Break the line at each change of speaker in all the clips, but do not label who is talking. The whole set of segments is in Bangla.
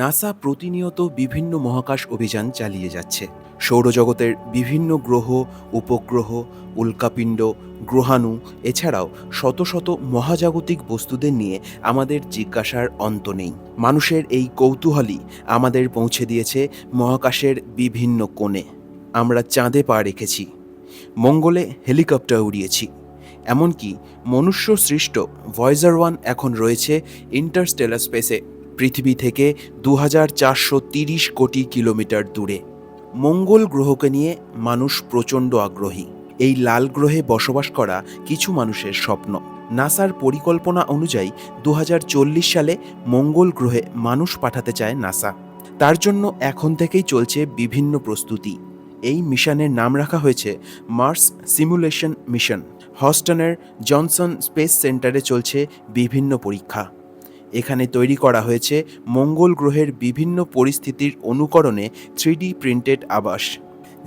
নাসা প্রতিনিয়ত বিভিন্ন মহাকাশ অভিযান চালিয়ে যাচ্ছে। সৌরজগতের বিভিন্ন গ্রহ, উপগ্রহ, উল্কাপিণ্ড, গ্রহাণু, এছাড়াও শত শত মহাজাগতিক বস্তুদের নিয়ে আমাদের জিজ্ঞাসার অন্ত নেই। মানুষের এই কৌতূহলই আমাদের পৌঁছে দিয়েছে মহাকাশের বিভিন্ন কোণে। আমরা চাঁদে পা রেখেছি, মঙ্গলে হেলিকপ্টার উড়িয়েছি, এমনকি মনুষ্য সৃষ্ট ভয়েজার ওয়ান এখন রয়েছে ইন্টারস্টেলার স্পেসে পৃথিবী থেকে দু কোটি কিলোমিটার দূরে। মঙ্গল গ্রহকে নিয়ে মানুষ প্রচণ্ড আগ্রহী। এই লাল গ্রহে বসবাস করা কিছু মানুষের স্বপ্ন। নাসার পরিকল্পনা অনুযায়ী দু হাজার চল্লিশ সালে মঙ্গল গ্রহে মানুষ পাঠাতে চায় নাসা। তার জন্য এখন থেকেই চলছে বিভিন্ন প্রস্তুতি। এই মিশনের নাম রাখা হয়েছে মার্স সিমুলেশন মিশন। হস্টনের জনসন স্পেস সেন্টারে চলছে বিভিন্ন পরীক্ষা। এখানে তৈরি করা হয়েছে মঙ্গল গ্রহের বিভিন্ন পরিস্থিতির অনুকরণে থ্রিডি প্রিন্টেড আবাস,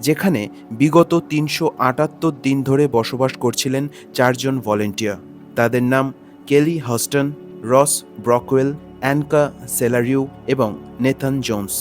যেখানে বিগত তিনশো আটাত্তর দিন ধরে বসবাস করছিলেন চারজন ভলেন্টিয়ার। তাদের নাম কেলি হস্টন রস ব্রকওয়েল, অ্যানকা সেলারিউ এবং নেথান জোন্স।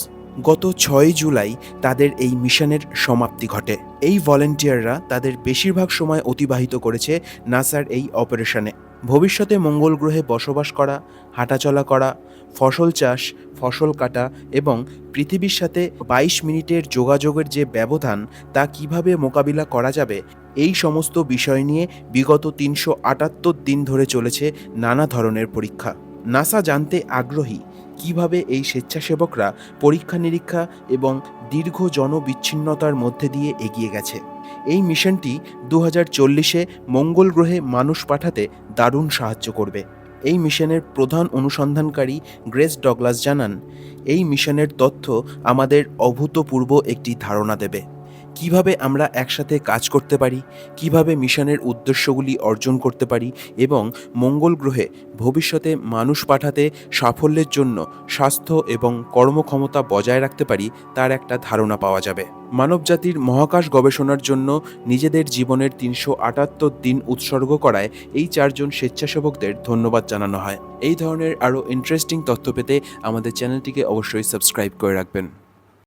গত ছয় জুলাই তাদের এই মিশনের সমাপ্তি ঘটে। এই ভলেন্টিয়াররা তাদের বেশিরভাগ সময় অতিবাহিত করেছে নাসার এই অপারেশনে। ভবিষ্যতে মঙ্গল গ্রহে বসবাস করা, হাঁটাচলা করা, ফসল চাষ, ফসল কাটা এবং পৃথিবীর সাথে বাইশ মিনিটের যোগাযোগের যে ব্যবধান, তা কীভাবে মোকাবিলা করা যাবে, এই সমস্ত বিষয় নিয়ে বিগত তিনশো আটাত্তর দিন ধরে চলেছে নানা ধরনের পরীক্ষা। নাসা জানতে আগ্রহী, কীভাবে এই স্বেচ্ছাসেবকরা পরীক্ষা নিরীক্ষা এবং দীর্ঘ জনবিচ্ছিন্নতার মধ্যে দিয়ে এগিয়ে গেছে। এই মিশনটি দু হাজার চল্লিশে মঙ্গল গ্রহে মানুষ পাঠাতে দারুণ সাহায্য করবে। এই মিশনের প্রধান অনুসন্ধানকারী গ্রেস ডগলাস জানান, এই মিশনের তথ্য আমাদের অভূতপূর্ব একটি ধারণা দেবে। কীভাবে আমরা একসাথে কাজ করতে পারি, কীভাবে মিশনের উদ্দেশ্যগুলি অর্জন করতে পারি এবং মঙ্গল গ্রহে ভবিষ্যতে মানুষ পাঠাতে সাফল্যের জন্য স্বাস্থ্য এবং কর্মক্ষমতা বজায় রাখতে পারি তার একটা ধারণা পাওয়া যাবে। মানবজাতির মহাকাশ গবেষণার জন্য নিজেদের জীবনের তিনশো আটাত্তর দিন উৎসর্গ করায় এই চারজন স্বেচ্ছাসেবকদের ধন্যবাদ জানানো হয়। এই ধরনের আরও ইন্টারেস্টিং তথ্য পেতে আমাদের চ্যানেলটিকে অবশ্যই সাবস্ক্রাইব করে রাখবেন।